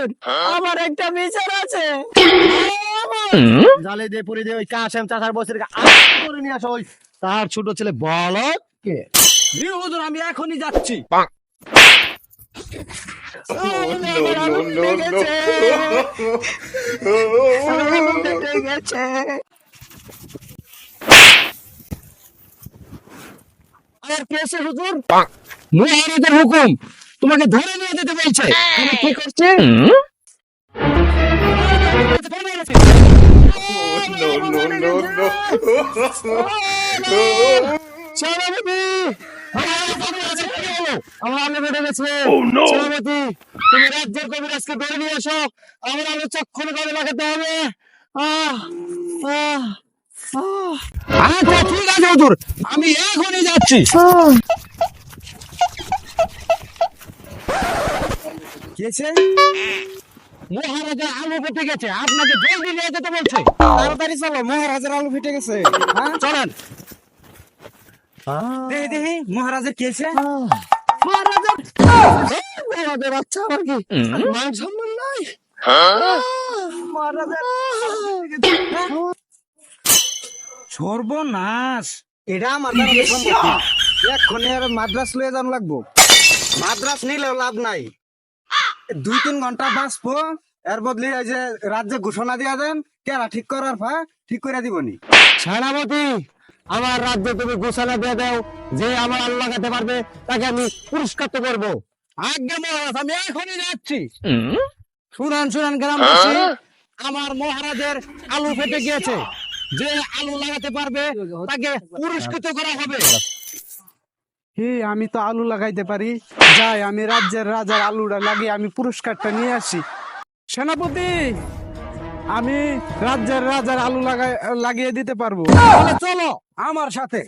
হুজুর আমার একটা বিচার আছে। জালে দিয়ে পুরি দিয়ে ওই কাশেম চাচার বসে করে নিয়ে আসো ওই তার ছোট ছেলে কে হুজুর আমি এখনই যাচ্ছি। আর হুজুর হুকুম। তোমাকে ধরে নিয়ে যেতে বলছে। তুমি কি করছে? আমার গেছে সেনাপতি তুমি রাজ্যের কবিরাজকে ধরে নিয়ে এসো আমার আলো চক্ষণ করে লাগাতে হবে আহ আহ আহ আচ্ছা ঠিক আছে হুজুর আমি এখনই যাচ্ছি। কেছে মহারাজা আলু পেতে গেছে। আপনাকে জলদি নিয়ে যেতে বলছে। তাড়াতাড়ি চলো মহারাজের আলু ফেটে গেছে। হ্যাঁ চলেন। কেছে মহারাজা মহারাজের বাচ্চা আমার কি? মান সম্মান নাই? মহারাজা সর্বনাশ। এটা আমার। এক্ষণে আর মাদ্রাস লয়ে যান লাগবো। মাদ্রাস নিলেও লাভ নাই। দুই তিন ঘণ্টা বাঁচবো এর বদলে এই যে রাজ্যে ঘোষণা দিয়া দেন কেরা ঠিক করার ফা ঠিক করে দিবনি। সেনাপতি আমার রাজ্যে তুমি ঘোষণা দিয়ে দাও যে আমার আলু লাগাতে পারবে তাকে আমি পুরস্কৃত করব। আজ্ঞা মহারাজ আমি এখনই যাচ্ছি। শুনান শুনান গ্রামবাসী আমার মহারাজের আলু ফেটে গিয়েছে। যে আলু লাগাতে পারবে তাকে পুরস্কৃত করা হবে। হে আমি তো আলু লাগাইতে পারি। যাই আমি রাজ্যের রাজার আলুটা লাগিয়ে আমি পুরস্কারটা নিয়ে আসি। সেনাপতি আমি রাজ্যের রাজার আলু লাগাই লাগিয়ে দিতে পারব। তাহলে চলো আমার সাথে।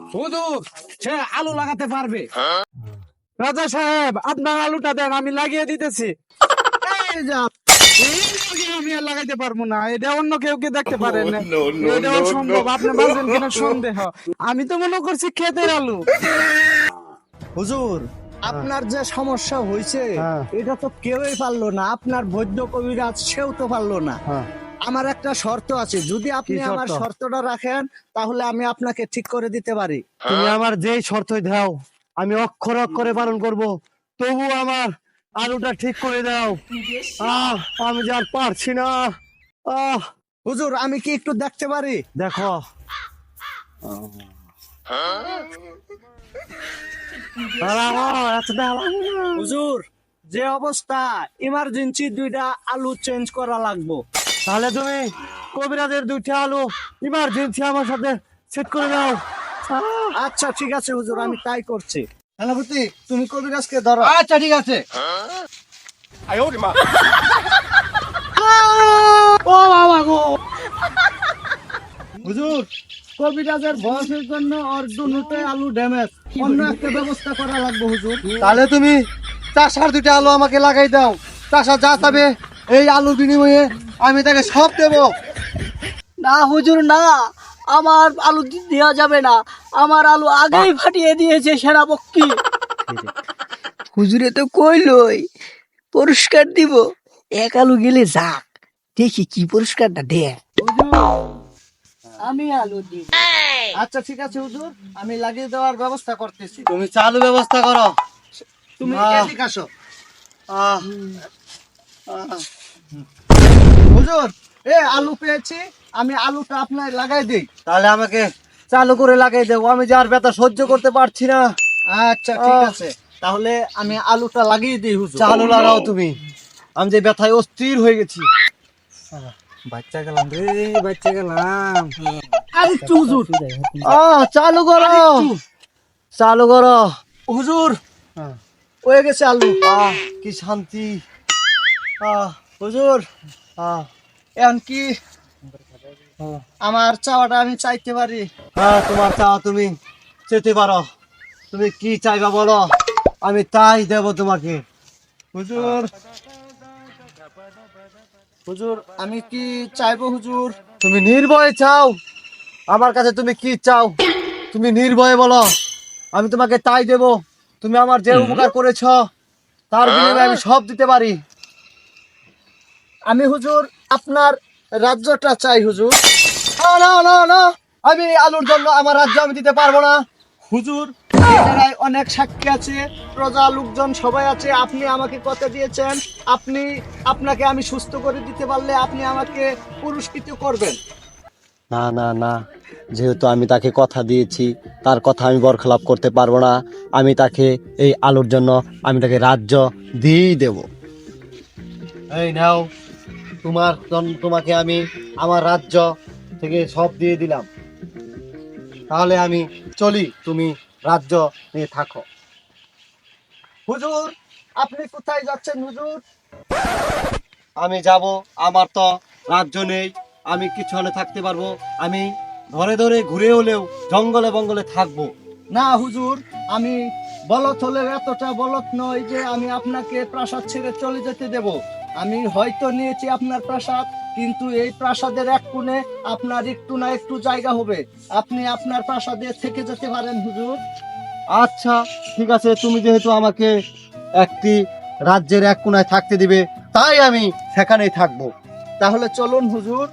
হুজুর সে আলু লাগাতে পারবে। রাজা সাহেব আপনার আলুটা দেন আমি লাগিয়ে দিতেছি। আমি আর লাগাইতে পারব না। এটা অন্য কেউ কে দেখতে পারেন না। এটা সম্ভব। আপনি বাজবেন কিনা সন্দেহ। আমি তো মনে করছি ক্ষেতের আলু। হুজুর আপনার যে সমস্যা হয়েছে হ্যাঁ। এটা তো কেউই পারল না। আপনার বৈদ্য কবিরাজ সেও তো পারল না। হ্যাঁ। আমার একটা শর্ত আছে। যদি আপনি আমার শর্তটা রাখেন তাহলে আমি আপনাকে ঠিক করে দিতে পারি। তুমি আমার যেই শর্তই দাও আমি অক্ষর অক্ষরে পালন করব। তবু আমার আলুটা ঠিক করে দাও। আহ আমি যে আর পারছি না। আহ। হুজুর আমি কি একটু দেখতে পারি? দেখো। হুজুর যে অবস্থা ইমার্জেন্সি দুইটা আলু চেঞ্জ করা লাগবো। তাহলে তুমি কবিরাজের দুইটা আলু ইমার্জেন্সি আমার সাথে সেট করে দাও। আচ্ছা ঠিক আছে হুজুর আমি তাই করছি। সেনাপতি তুমি কবিরাজকে ধরো আচ্ছা ঠিক আছে। হুজুর কবিরাজের বয়সের জন্য ওর দুটো আলু ড্যামেজ অন্য একটা ব্যবস্থা করা লাগবে হুজুর। তাহলে তুমি চাষার দুইটা আলু আমাকে লাগাই দাও। চাষা যা চাবে এই আলু বিনিময়ে আমি তাকে সব দেবো। না হুজুর না। আমার আলু দেওয়া যাবে না। আমার আলু আগেই ফাটিয়ে দিয়েছে সেনাপক্ষী। হুজুরে তো কইলই পুরস্কার দিব। এক আলু গেলে যাক দেখি কি পুরস্কারটা দে আমি আলু দিব। আচ্ছা ঠিক আছে হুজুর আমি লাগিয়ে দেওয়ার ব্যবস্থা করতেছি। তুমি চালু ব্যবস্থা করো। তুমি। এদিকে আসো। আহ। হুজুর এ আলু পেয়েছি। আমি আলুটা আপনার লাগাই দিই। তাহলে আমাকে চালু করে লাগাই দেবো। আমি যে আর ব্যথা সহ্য করতে পারছি না। আচ্ছা ঠিক আছে। তাহলে আমি আলুটা লাগিয়ে দিই হুজুর। চালু লাগাও তুমি। আমি যে ব্যথায় অস্থির হয়ে গেছি। বাচ্চা গেলাম রে বাচ্চা গেলাম। আরেকটু হুজুর। আহ চালু করো। চালু করো। হুজুর হ্যাঁ। হয়ে গেছে আলু। আহ কি শান্তি। আহ হুজুর। আহ। এখন কি আমার চাওয়াটা আমি চাইতে পারি। হ্যাঁ তোমার চাও তুমি যেতে পারো। তুমি কি চাইবা বলো? আমি তাই দেব তোমাকে। হুজুর। হুজুর আমি কি চাইব হুজুর? তুমি নির্ভয়ে চাও। আমার কাছে তুমি কি চাও? তুমি নির্ভয়ে বলো। আমি তোমাকে তাই দেব। তুমি আমার যে উপকার করেছ তার বিনিময়ে আমি সব দিতে পারি। আমি হুজুর আপনার রাজ্যটা চাই হুজুর। না না না আমি আলুর জন্য আমার রাজ্য আমি দিতে পারব না। হুজুর অনেক সাক্ষী আছে প্রজা লোকজন সবাই আছে। আপনি আমাকে কথা দিয়েছেন আপনি আপনাকে আমি সুস্থ করে দিতে পারলে আপনি আমাকে পুরস্কৃত করবেন। না না না। যেহেতু আমি তাকে কথা দিয়েছি তার কথা আমি বরখলাপ করতে পারব না। আমি তাকে এই আলুর জন্য আমি তাকে রাজ্য দিয়েই দেব। এই নাও। তোমার তোমাকে আমি আমার রাজ্য থেকে সব দিয়ে দিলাম। তাহলে আমি চলি, তুমি রাজ্য নিয়ে থাকো। হুজুর, আপনি কোথায় যাচ্ছেন হুজুর? আমি যাব, আমার তো রাজ্য নেই, আমি কিছুক্ষণে থাকতে পারব। আমি ধরে ধরে ঘুরে হলেও জঙ্গলে বঙ্গলে থাকব। না হুজুর, আমি বলত হলে এতটা বলত নয় যে আমি আপনাকে প্রাসাদ ছেড়ে চলে যেতে দেব। আমি হয়তো নিয়েছি আপনার প্রাসাদ, কিন্তু এই প্রাসাদের এক কোণে আপনার একটু না একটু জায়গা হবে। আপনি আপনার প্রাসাদে থেকে যেতে পারেন, হুজুর। আচ্ছা ঠিক আছে, তুমি যেহেতু আমাকে একটি রাজ্যের এক কোনায় থাকতে দিবে, তাই আমি সেখানেই থাকব। তাহলে চলুন, হুজুর।